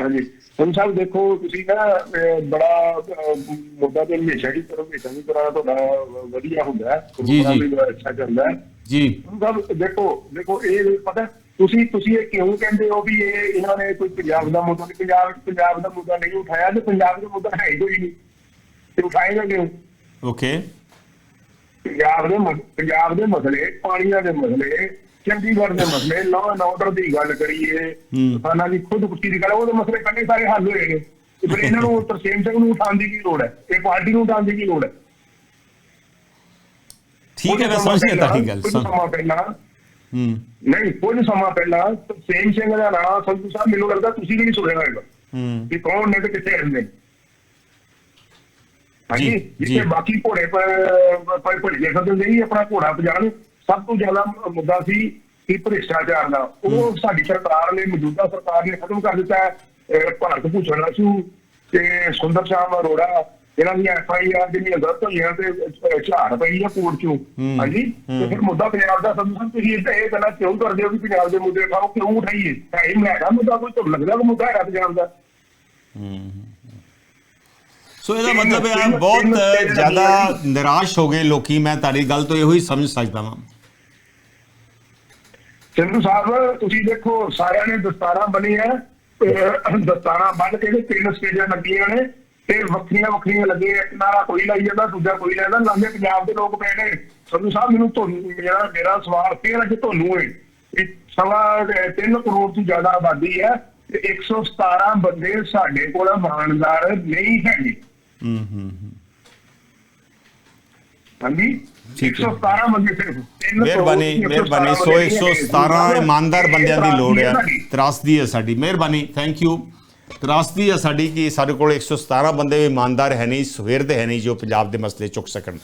ਹਾਂਜੀ। ਹੁਣ ਸਾਹਿਬ ਦੇਖੋ ਤੁਸੀਂ ਨਾ ਬੜਾ ਮੁੱਦਾ ਤੇ ਹਮੇਸ਼ਾ ਦੀ ਤਰ੍ਹਾਂ ਹਮੇਸ਼ਾ ਦੀ ਤਰ੍ਹਾਂ ਤੁਹਾਡਾ ਵਧੀਆ ਹੁੰਦਾ ਹੈ। ਜੀ, ਜੀ। ਅੱਛਾ ਚੱਲਦਾ ਹੈ। ਜੀ। ਹੁਣ ਸਾਹਿਬ ਦੇਖੋ ਦੇਖੋ ਇਹ ਪਤਾ ਤੁਸੀਂ ਤੁਸੀਂ ਇਹ ਕਿਉਂ ਕਹਿੰਦੇ ਹੋ ਵੀ ਇਹ ਇਹਨਾਂ ਨੇ ਕੋਈ ਪੰਜਾਬ ਦਾ ਮੁੱਦਾ ਨਹੀਂ ਪੰਜਾਬ ਪੰਜਾਬ ਦਾ ਮੁੱਦਾ ਨਹੀਂ ਉਠਾਇਆ ਤੇ ਪੰਜਾਬ ਦਾ ਮੁੱਦਾ ਹੈ ਹੀ ਕੋਈ ਨਹੀਂ। ਤੇ ਉਠਾਏਗਾ ਕਿਉਂ? ਓਕੇ ਪੰਜਾਬ ਦੇ ਪੰਜਾਬ ਦੇ ਮਸਲੇ ਪਾਣੀਆਂ ਦੇ ਮਸਲੇ ਚੰਡੀਗੜ੍ਹ ਦੇ ਮਸਲੇ ਲਾਅ ਐਂਡ ਆਰਡਰ ਦੀ ਗੱਲ ਕਰੀਏ ਹੂੰ। ਕਿਸਾਨਾਂ ਦੀ ਖੁਦਕੁਸ਼ੀ ਦੀ ਗੱਲ ਉਹਦੇ ਮਸਲੇ ਕੰਨੇ ਸਾਰੇ ਹੱਲ ਹੋਏ ਨੇ। ਤੇ ਫਿਰ ਇਹਨਾਂ ਨੂੰ ਤਰਸੇਮ ਸਿੰਘ ਨੂੰ ਉਠਾਉਣ ਦੀ ਕੀ ਲੋੜ ਹੈ? ਇਹ ਪਾਰਟੀ ਨੂੰ ਉਠਾਉਣ ਦੀ ਕੀ ਲੋੜ ਹੈ? ਠੀਕ ਹੈ ਮੈਂ ਸਮਝ ਸਮਾਂ ਗਿਆ ਤੁਹਾਡੀ ਗੱਲ ਸਮ- ਪਹਿਲਾਂ। ਹੂੰ ਨਹੀਂ ਕੁਝ ਸਮਾਂ ਪਹਿਲਾਂ ਤਰਸੇਮ ਸਿੰਘ ਦਾ ਨਾਮ ਸੰਧੂ ਸਾਹਿਬ ਮੈਨੂੰ ਲੱਗਦਾ ਤੁਸੀਂ ਵੀ ਨਹੀਂ ਸੁਣਿਆ ਹੋਵੇਗਾ ਹੂੰ ਕਿ ਕੌਣ ਨੇ ਤੇ ਕਿੱਥੇ ਰਹਿੰਦੇ ਹਾਂਜੀ ਜਿੱਥੇ। ਬਾਕੀ ਘੋੜੇ ਪਰ ਪਰ ਭੜੀਏ ਖਦਲ ਨਹੀਂ ਆਪਣਾ ਘੋੜਾ ਪਜਾਣ ਸਭ ਤੋਂ ਜ਼ਿਆਦਾ ਮੁੱਦਾ ਸੀ ਕਿ ਭ੍ਰਿਸ਼ਟਾਚਾਰ ਦਾ। ਉਹ ਸਾਡੀ ਸਰਕਾਰ ਨੇ ਮੌਜੂਦਾ ਸਰਕਾਰ ਨੇ ਖਤਮ ਕਰ ਦਿੱਤਾ ਹੈ। ਭਾਰਤ ਭੂਸ਼ਣ ਅਸੂ ਤੇ ਸੁੰਦਰ ਸ਼ਾਮ ਅਰੋੜਾ ਇਹਨਾਂ ਦੀਆਂ ਐਫ ਆਈ ਆਰ ਜਿਹੜੀਆਂ ਗਲਤ ਹੋਈਆਂ ਤੇ ਝਾੜ ਪਈ ਆ ਕੋਰਟ ਚੋਂ। ਹਾਂਜੀ? ਤੇ ਫਿਰ ਮੁੱਦਾ ਪੰਜਾਬ ਦਾ ਸਾਹਿਬ ਤੁਸੀਂ ਇਹ ਗੱਲਾਂ ਕਿਉਂ ਕਰਦੇ ਹੋ ਕਿ ਪੰਜਾਬ ਦੇ ਮੁੱਦੇ ਖਾਓ ਕਿਉਂ ਉਠਾਈਏ? ਹੀ ਮੈਗਾ ਮੁੱਦਾ ਕੋਈ ਤੁਹਾਨੂੰ ਲੱਗਦਾ ਕਿ ਮੁੱਦਾ ਹੈਗਾ ਪੰਜਾਬ ਦਾ? ਸੋ ਇਹਦਾ ਮਤਲਬ ਹੈ ਬਹੁਤ ਜ਼ਿਆਦਾ ਨਿਰਾਸ਼ ਹੋ ਗਏ ਲੋਕੀ ਮੈਂ ਤੁਹਾਡੀ ਗੱਲ ਤੋਂ ਇਹੋ ਹੀ ਸਮਝ ਸਕਦਾ ਹਾਂ ਸਿੰਧੂ ਸਾਹਿਬ ਤੁਸੀਂ ਦੇਖੋ ਸਾਰਿਆਂ ਨੇ ਦਸਤਾਰਾਂ ਅਹ ਦਸਤਾਰਾਂ ਬੰਨ ਕੇ ਤੇ ਤਿੰਨ ਸਟੇਜਾਂ ਲੱਗੀਆਂ ਨੇ ਤੇ ਵੱਖਰੀਆਂ ਵੱਖਰੀਆਂ ਲੱਗੀਆਂ ਇੱਕ ਨਾਰਾ ਕੋਈ ਲਾਈ ਜਾਂਦਾ ਦੂਜਾ ਕੋਈ ਲਾਈ ਜਾਂਦਾ ਲਾਂਗੇ ਪੰਜਾਬ ਦੇ ਲੋਕ ਪੈ ਨੇ ਸੰਧੂ ਸਾਹਿਬ ਮੈਨੂੰ ਤੁਹਾਨੂੰ ਮੇਰਾ ਮੇਰਾ ਸਵਾਲ ਫੇਰ ਅੱਜ ਤੁਹਾਨੂੰ ਹੈ ਕਿ ਸਵਾ 3 ਕਰੋੜ ਤੋਂ ਜ਼ਿਆਦਾ ਆਬਾਦੀ ਹੈ ਤੇ 117 ਬੰਦੇ ਸਾਡੇ ਕੋਲ ਇਮਾਨਦਾਰ ਨਹੀਂ ਹੈਗੇ ਹੂੰ ਹੂੰ ਹੂੰ। ਹਾਂਜੀ। 117 ਬੰਦੇ ਸਿਰਫ ਮਿਹਰਬਾਨੀ ਤੋਂ 117 ਮਿਹਰਬਾਨੀ। ਸੋ ਬੰਦੇ ਨਹੀਂ ਹੈਗੇ। 117 ਇਮਾਨਦਾਰ ਬੰਦਿਆਂ ਦੀ ਲੋੜ ਹੈ। ਤਰਾਸਦੀ ਹੈ ਸਾਡੀ। ਮਿਹਰਬਾਨੀ ਥੈਂਕ ਯੂ ਤਰਾਸਦੀ ਹੈ ਸਾਡੀ ਕਿ ਸਾਡੇ ਕੋਲ 117 ਬੰਦੇ ਇਮਾਨਦਾਰ ਹੈ ਨਹੀਂ ਸਵੇਰ ਦੇ ਹੈ ਨਹੀਂ ਜੋ ਪੰਜਾਬ ਦੇ ਮਸਲੇ ਚੁੱਕ ਸਕਣ।